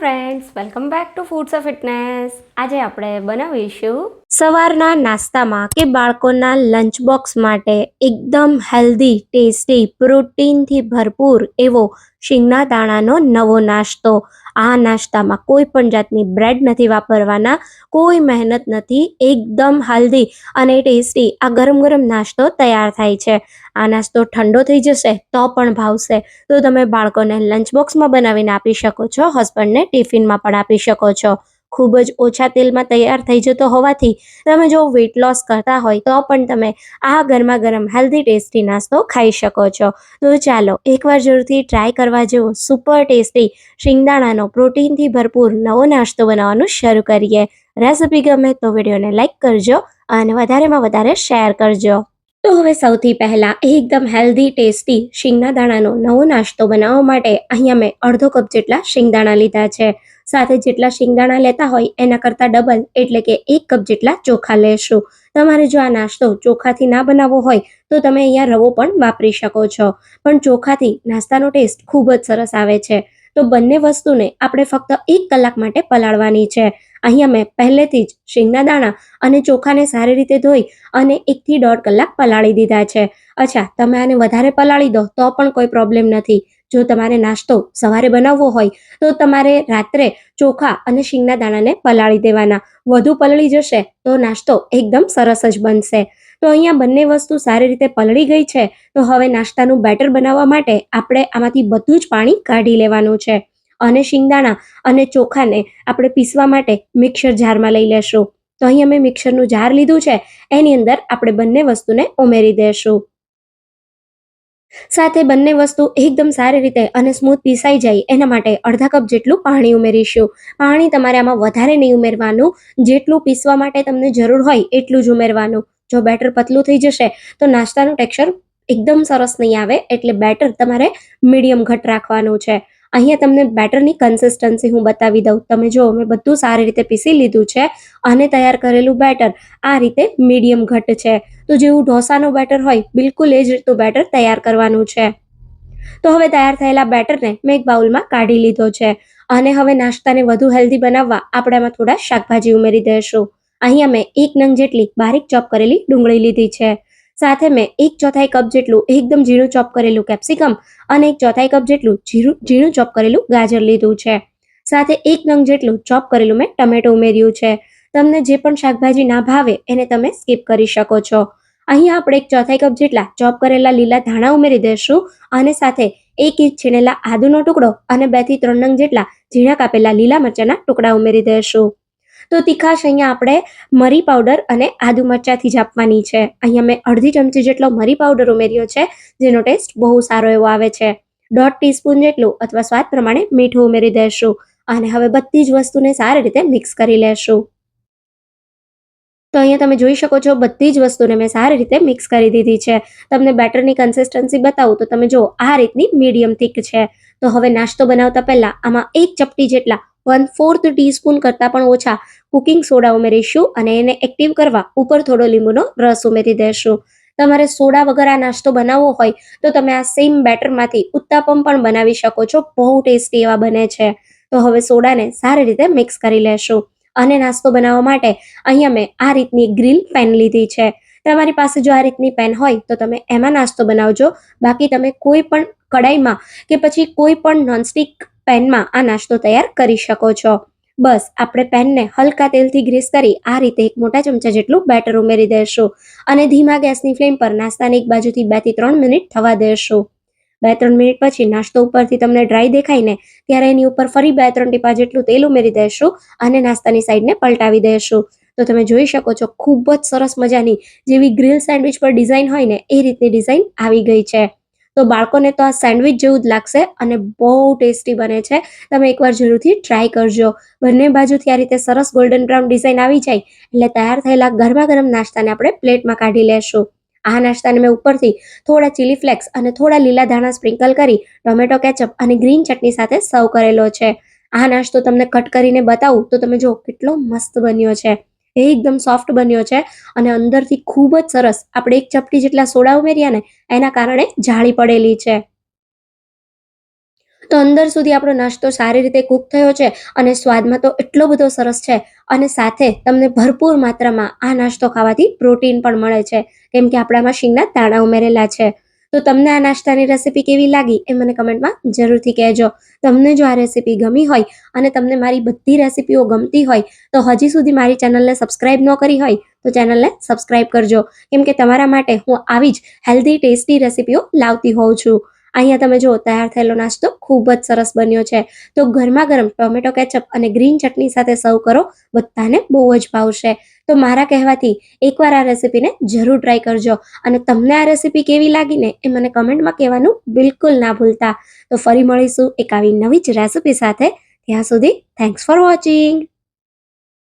Friends welcome back to foods of fitness આજે આપણે બનાવીશું સવારના નાસ્તામાં કે બાળકોના લંચ બોક્સ માટે એકદમ હેલ્ધી ટેસ્ટી પ્રોટીનથી ભરપૂર એવો શીંગના દાણાનો નવો નાસ્તો. આ નાસ્તામાં કોઈ પણ જાતની બ્રેડ નથી વાપરવાના, કોઈ મહેનત નથી, એકદમ હેલ્ધી અને ટેસ્ટી આ ગરમ ગરમ નાસ્તો તૈયાર થાય છે. આ નાસ્તો ઠંડો થઈ જશે તો પણ ભાવશે. તો તમે બાળકોને લંચ બોક્સમાં બનાવીને આપી શકો છો હસબન્ડને ટિફિનમાં પણ આપી શકો છો. ખૂબ જ ઓછા તેલમાં તૈયાર થઈ જતો હોવાથી તમે જો વેઇટ લોસ કરતા હોય તો પણ તમે આ ગરમા ગરમ હેલ્ધી ટેસ્ટી નાસ્તો ખાઈ શકો છો. તો ચાલો એકવાર જરૂરથી ટ્રાય કરવા જેવો સુપર ટેસ્ટી શિંગદાણાનો પ્રોટીનથી ભરપૂર નવો નાસ્તો બનાવવાનું શરૂ કરીએ. રેસિપી ગમે તો વિડીયોને લાઇક કરજો અને વધારેમાં વધારે શેર કરજો. તો હવે સૌથી પહેલાં એકદમ હેલ્ધી ટેસ્ટી શિંગના દાણાનો નવો નાસ્તો બનાવવા માટે અહીંયા મેં અડધો કપ જેટલા શિંગદાણા લીધા છે. સાથે જેટલા શિંગદાણા લેતા હોય એના કરતાં ડબલ એટલે કે એક કપ જેટલા ચોખા લેશો. તમારે જો આ નાસ્તો ચોખાથી ના બનાવવો હોય તો તમે અહીંયા રવો પણ વાપરી શકો છો. પણ ચોખાથી નાસ્તાનો ટેસ્ટ ખૂબ જ સરસ આવે છે. તો બંને વસ્તુને આપણે ફક્ત એક કલાક માટે પલાળવાની છે. અહીંયા મેં પહેલેથી જ શીંગના દાણા અને ચોખાને સારી રીતે ધોઈ અને એકથી દોઢ કલાક પલાળી દીધા છે. અચ્છા, તમે આને વધારે પલાળી દો તો પણ કોઈ પ્રોબ્લેમ નથી. જો તમારે નાસ્તો સવારે બનાવવો હોય, તો તમારે રાત્રે ચોખા અને શીંગના દાણાને પલાળી દેવાના. વધુ પલળી જશે, તો નાસ્તો એકદમ સરસ જ બનશે. તો અહીંયા બંને વસ્તુ સારી રીતે પલળી ગઈ છે, તો હવે નાસ્તાનું બેટર બનાવવા માટે આપણે આમાંથી બધું જ પાણી કાઢી લેવાનું છે. અને શિંગદાણા અને ચોખાને આપણે પીસવા માટે મિક્સર જારમાં લઈ લેશું. તો અહીંયા મેં મિક્સરનું જાર લીધું છે, એની અંદર આપણે બંને વસ્તુને ઉમેરી દેશું. સાથે બંને વસ્તુ એકદમ સારી રીતે અને સ્મૂથ પીસાઈ જાય એના માટે અડધા કપ જેટલું પાણી ઉમેરીશું. પાણી તમારે આમાં વધારે નહીં ઉમેરવાનું. જેટલું પીસવા માટે તમને જરૂર હોય એટલું જ ઉમેરવાનું. જો બેટર પતલું થઈ જશે, તો નાસ્તાનું ટેક્સચર એકદમ સરસ નહીં આવે એટલે બેટર તમારે મીડિયમ ઘટ રાખવાનું છે. અહીંયા તમને બેટરની કન્સિસ્ટન્સી હું બતાવી દઉં. તમે જો મેં બધું સારી રીતે પીસી લીધું છે અને તૈયાર કરેલું બેટર આ રીતે મીડિયમ ઘટ છે. તો જેવું ઢોસાનું બેટર હોય, બિલકુલ એ જ રીતનું બેટર તૈયાર કરવાનું છે. તો હવે તૈયાર થયેલા બેટરને મેં એક બાઉલમાં કાઢી લીધો છે. અને હવે નાસ્તાને વધુ હેલ્ધી બનાવવા આપણામાં થોડા શાકભાજી ઉમેરી દઈશું. અહીંયા મેં એક નંગ જેટલી બારીક ચોપ કરેલી ડુંગળી લીધી છે. સાથે મેં એક ચોથાઈ કપ જેટલું એકદમ ઝીણું ચોપ કરેલું કેપ્સિકમ અને એક ચોથાઈ કપ જેટલું ઝીણું ઝીણું ચોપ કરેલું ગાજર લીધું છે. સાથે એક નંગ જેટલું ચોપ કરેલું મેં ટમેટો ઉમેર્યું છે. તમને જે પણ શાકભાજી ના ભાવે એને તમે સ્કીપ કરી શકો છો. અહીંયા આપણે એક ચોથાઈ કપ જેટલા ચોપ કરેલા લીલા ધાણા ઉમેરી દઈશું અને સાથે એક ઇંચ છીણેલા આદુનો ટુકડો અને બેથી ત્રણ નંગ જેટલા ઝીણા કાપેલા લીલા મરચાના ટુકડા ઉમેરી દઈશું. તો તીખાશ અહીંયા આપણે મરી પાવડર અને આદુ મરચાંથી જ આપવાની છે. અહીંયા મેં અડધી ચમચી જેટલો મરી પાવડર ઉમેર્યો છે, જેનો ટેસ્ટ બહુ સારો એવો આવે છે. દોઢ ટીસ્પૂન જેટલું અથવા સ્વાદ પ્રમાણે મીઠું ઉમેરી દઈશું અને હવે બધી જ વસ્તુને સારી રીતે મિક્સ કરી લેશું. તો અહીંયા તમે જોઈ શકો છો બધી જ વસ્તુને મેં સારી રીતે મિક્સ કરી દીધી છે. તમને બેટરની કન્સિસ્ટન્સી બતાવું તો તમે જો આ રીતની મીડિયમ થીક છે. તો હવે નાસ્તો બનાવતા પહેલાં આમાં એક ચપટી જેટલા વન ફોર્થ ટીસ્પૂન કરતાં પણ ઓછા કુકિંગ સોડા ઉમેરીશું અને એને એક્ટિવ કરવા ઉપર થોડો લીંબુનો રસ ઉમેરી દઈશું તમારે સોડા વગર આ નાસ્તો બનાવવો હોય તો તમે આ સેમ બેટરમાંથી ઉત્તાપમ પણ બનાવી શકો છો. બહુ ટેસ્ટી એવા બને છે. તો હવે સોડાને સારી રીતે મિક્સ કરી લેશું. અને નાસ્તો બનાવવા માટે અહીંયા મેં આ રીતની ગ્રીલ પેન લીધી છે. તમારી પાસે જો આ રીતની પેન હોય તો તમે એમાં નાસ્તો બનાવજો. બાકી તમે કોઈ પણ કડાઈમાં કે પછી કોઈ પણ નોનસ્ટિક પેનમાં આ નાસ્તો તૈયાર કરી શકો છો. બસ, આપણે પેનને હલકા તેલથી ગ્રીસ કરી આ રીતે એક મોટા ચમચા જેટલું બેટર ઉમેરી દેશું અને ધીમા ગેસની ફ્લેમ પર નાસ્તાને એક બાજુથી બેથી ત્રણ મિનિટ થવા દેશું. બે ત્રણ મિનિટ પછી નાસ્તો ઉપરથી તમને ડ્રાય દેખાય ને ત્યારે એની ઉપર ફરી બે ત્રણ ટીપા જેટલું તેલ ઉમેરી દેશું અને નાસ્તાની સાઈડને પલટાવી દેશું. તો તમે જોઈ શકો છો, ખૂબ જ સરસ મજાની જેવી ગ્રીલ સેન્ડવિચ પર ડિઝાઇન હોય ને, એ રીતની ડિઝાઇન આવી ગઈ છે. તો બાળકોને તો આ સેન્ડવિચ જેવું જ લાગશે અને બહુ ટેસ્ટી બને છે. તમે એકવાર જરૂરથી ટ્રાય કરજો. બંને બાજુથી આ રીતે સરસ ગોલ્ડન બ્રાઉન ડિઝાઇન આવી જાય એટલે તૈયાર થયેલા ગરમા ગરમ નાસ્તાને આપણે પ્લેટમાં કાઢી લેશું. આ નાસ્તાને મેં ઉપરથી થોડા ચીલી ફ્લેક્સ અને થોડા લીલા ધાણા સ્પ્રિંકલ કરી, ટોમેટો કેચઅપ અને ગ્રીન ચટણી સાથે સર્વ કરેલો છે. આ નાસ્તો તમને કટ કરીને બતાવું તો તમે જો કેટલો મસ્ત બન્યો છે. એકદમ સોફ્ટ બન્યો છે અને અંદરથી ખૂબ જ સરસ આપણે એક ચપટી જેટલા સોડા ઉમેર્યા ને, એના કારણે જાળી પડેલી છે. તો અંદર સુધી આપણો નાસ્તો સારી રીતે કૂક થયો છે અને સ્વાદમાં તો એટલો બધો સરસ છે અને સાથે તમને ભરપૂર માત્રામાં આ નાસ્તો ખાવાથી પ્રોટીન પણ મળે છે. કેમ કે આપણામાં શીંગના દાણા ઉમેરેલા છે. તો તમને આ નાસ્તાની રેસીપી કેવી લાગી એ મને કમેન્ટમાં જરૂરથી કહેજો. તમને જો આ રેસીપી ગમી હોય અને તમને મારી બધી રેસીપીઓ ગમતી હોય, તો હજી સુધી મારી ચેનલને સબસ્ક્રાઇબ ન કરી હોય, તો ચેનલને સબસ્ક્રાઇબ કરજો. કેમ કે તમારા માટે હું આવી જ હેલ્ધી ટેસ્ટી રેસીપીઓ લાવતી હોઉં છું. અહીંયા તમે જો તૈયાર થયેલો નાસ્તો ખૂબ જ સરસ બન્યો છે. તો ગરમા ગરમ ટોમેટો કેચઅપ અને ગ્રીન ચટણી સાથે સર્વ કરો, બધાને બહુ જ ભાવશે. તો મારા કહેવાથી એકવાર આ રેસીપીને જરૂર ટ્રાય કરજો. અને તમને આ રેસીપી કેવી લાગીને એ મને કમેન્ટમાં કહેવાનું બિલકુલ ના ભૂલતા. તો ફરી મળીશું એક આવી નવી જ રેસીપી સાથે. ત્યાં સુધી થેન્ક્સ ફોર વોચિંગ